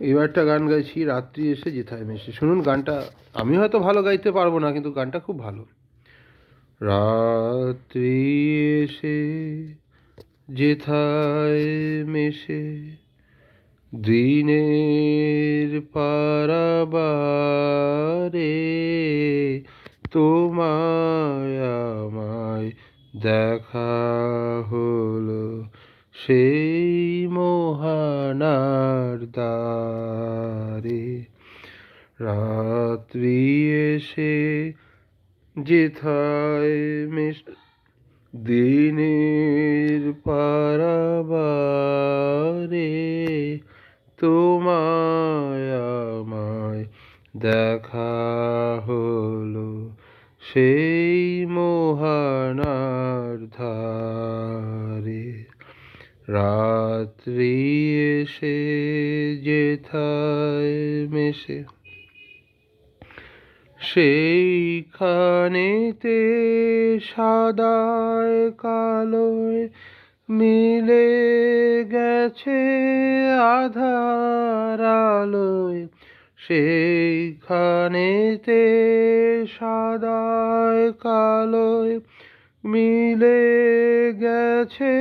এবার একটা গান গাইছি, রাত্রি এসে যেথায় মেশে। শুনুন গানটা, আমি হয়তো ভালো গাইতে পারব না, কিন্তু গানটা খুব ভালো। রাত্রি এসে যেথায় মেশে, দিনের পারাবারে তোমায় আমায় দেখা হলো সেই মোহানার রাত্রি এসে যেথায় মেশ, দিনের পারাবারে তোমায় আমায় দেখা হলো সেই মোহানার ধারে। রাত্রি এসে যেথায় মেশে সেইখানেতে সাদায় কালোয় মিলে গেছে আধার আলোয়। সেইখানেতে সাদায় কালোয় মিলে গেছে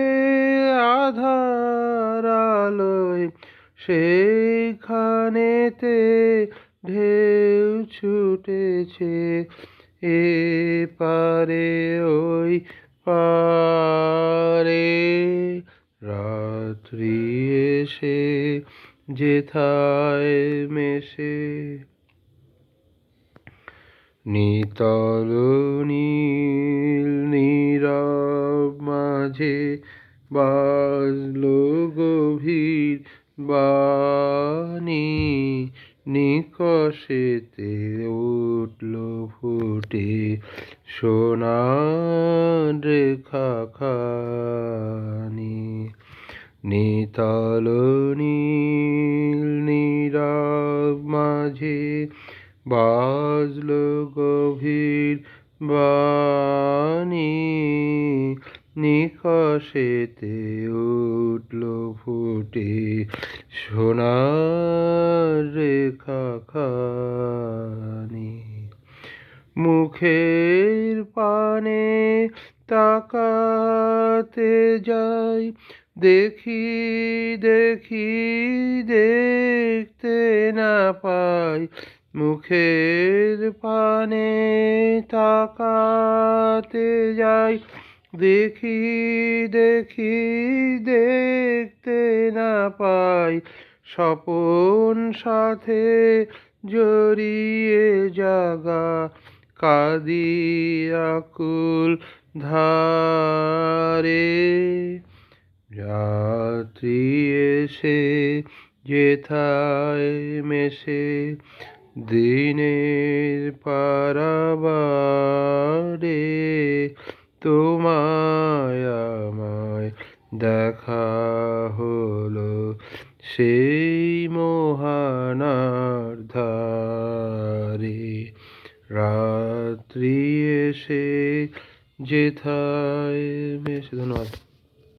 আধার আলোয়। সেইখানেতে ঢেউ ছুটেছে এ পারে ওই পারে। রাত্রি এসে যেথায় মেশে। নিতল নীল, নীরব মাঝে বাজলো উঠল ফুটে সোনার রেখা খানি নিতল নীল নীরব মাঝে বাজলো গভীর বাণী। নিকষেতে উঠল ফুটে সোনার রেখা খানি মুখের পানে তাকাতে যাই। দেখি দেখি, দেখতে না পাই। মুখের পানে তাকাতে যাই। দেখি দেখি, দেখতে না পাই। স্বপন সাথে জড়িয়ে জাগা। কাদি আকুল ধারে। রাত্রি এসে যেথায় মেশে দিনের পারাবারে, তোমায় আমায় দেখা হলো সেই মোহানার ধারে। রাত্রি এসে যেথায় বেশ ধন্যবাদ।